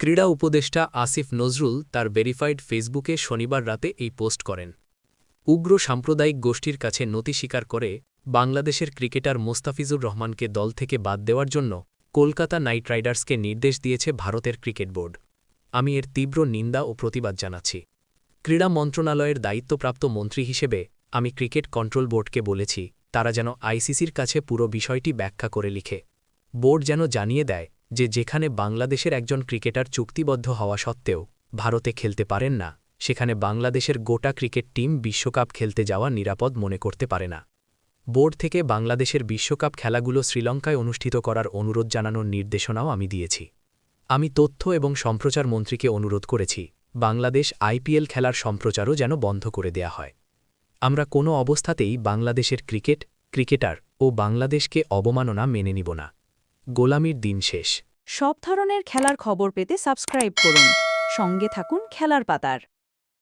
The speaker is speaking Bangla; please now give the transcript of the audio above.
ক্রীড়া উপদেষ্টা আসিফ নজরুল তার ভেরিফাইড ফেসবুকে শনিবার রাতে এই পোস্ট করেন। উগ্র সাম্প্রদায়িক গোষ্ঠীর কাছে নতি স্বীকার করে বাংলাদেশের ক্রিকেটার মোস্তাফিজুর রহমানকে দল থেকে বাদ দেওয়ার জন্য কলকাতা নাইট রাইডার্সকে নির্দেশ দিয়েছে ভারতের ক্রিকেট বোর্ড। আমি এর তীব্র নিন্দা ও প্রতিবাদ জানাচ্ছি। ক্রীড়া মন্ত্রণালয়ের দায়িত্বপ্রাপ্ত মন্ত্রী হিসেবে আমি ক্রিকেট কন্ট্রোল বোর্ডকে বলেছি, তারা যেন আইসিসির কাছে পুরো বিষয়টি ব্যাখ্যা করে লিখে। বোর্ড যেন জানিয়ে দেয় যে যেখানে বাংলাদেশের একজন ক্রিকেটার চুক্তিবদ্ধ হওয়া সত্ত্বেও ভারতে খেলতে পারেন না, সেখানে বাংলাদেশের গোটা ক্রিকেট টিম বিশ্বকাপ খেলতে যাওয়া নিরাপদ মনে করতে পারে না। বোর্ড থেকে বাংলাদেশের বিশ্বকাপ খেলাগুলো শ্রীলঙ্কায় অনুষ্ঠিত করার অনুরোধ জানানোর নির্দেশনাও আমি দিয়েছি। আমি তথ্য এবং সম্প্রচার মন্ত্রীকে অনুরোধ করেছি, বাংলাদেশ আইপিএল খেলার সম্প্রচারও যেন বন্ধ করে দেয়া হয়। আমরা কোনো অবস্থাতেই বাংলাদেশের ক্রিকেট, ক্রিকেটার ও বাংলাদেশকে অবমাননা মেনে নিব না। গোলামির দিন শেষ। সব ধরনের খেলার খবর পেতে সাবস্ক্রাইব করুন। সঙ্গে থাকুন খেলার পাতার।